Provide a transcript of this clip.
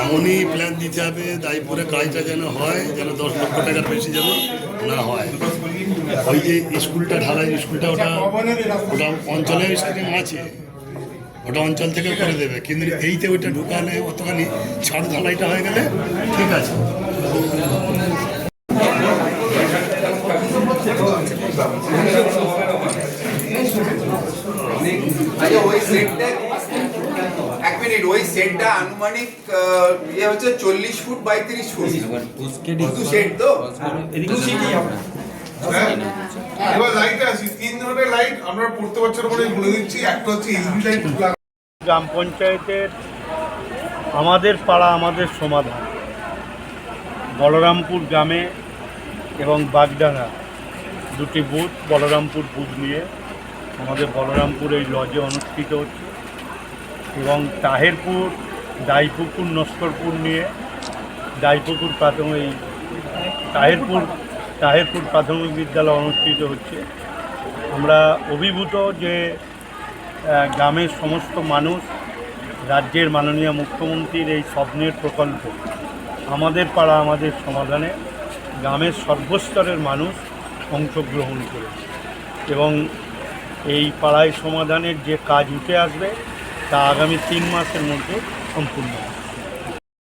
এমনই প্ল্যান দিতে হবে দায়পুরে কাজটা যেন হয়, যেন দশ লক্ষ টাকার বেশি যেন না হয়। ওই যে স্কুলটা ঢালাই, স্কুলটা ওটা ওটা অঞ্চলের স্কিম আছে। ওটা অঞ্চল থেকে করে দেবে। কিন্তু এইতে ওইটা ঢুকালে অতখানি ছাড় ঢালাইটা হয়ে গেলে ঠিক আছে আচ্ছা ওই সেটটা এক মিনিট ওই সেটটা আনুমানিক ইয়ে হচ্ছে চল্লিশ ফুট বাই তিরিশ ফুট। দু সেট তো এবার লাইট আছে তিন ধরনের লাইট আমরা পড়তে বলে দিচ্ছি। একটা হচ্ছে এলইডি লাইট গ্রাম পঞ্চায়েতের আমাদের পাড়া আমাদের সমাধান। বলরামপুর গ্রামে এবং বাগডাঙ্গা। দুটি বুথ বলরামপুর বুথ নিয়ে। আমাদের বলরামপুর এই লজে অনুষ্ঠিত হচ্ছে। এবং তাহেরপুর, দাইপুকুর, নস্করপুর নিয়ে। দাইপুকুর প্রাথমিক তাহেরপুর তাহেরপুর প্রাথমিক বিদ্যালয় অনুষ্ঠিত হচ্ছে। আমরা অভিভূত যে গ্রামের সমস্ত মানুষ, রাজ্যের মাননীয় মুখ্যমন্ত্রীর এই স্বপ্নের প্রকল্প, আমাদের পাড়া, আমাদের সমাধানে গ্রামের সর্বস্তরের মানুষ অংশগ্রহণ করে এবং এই পাড়ায় সমাধানের যে কাজ উঠে আসবে তা আগামী তিন মাসের মধ্যে সম্পূর্ণ হবে।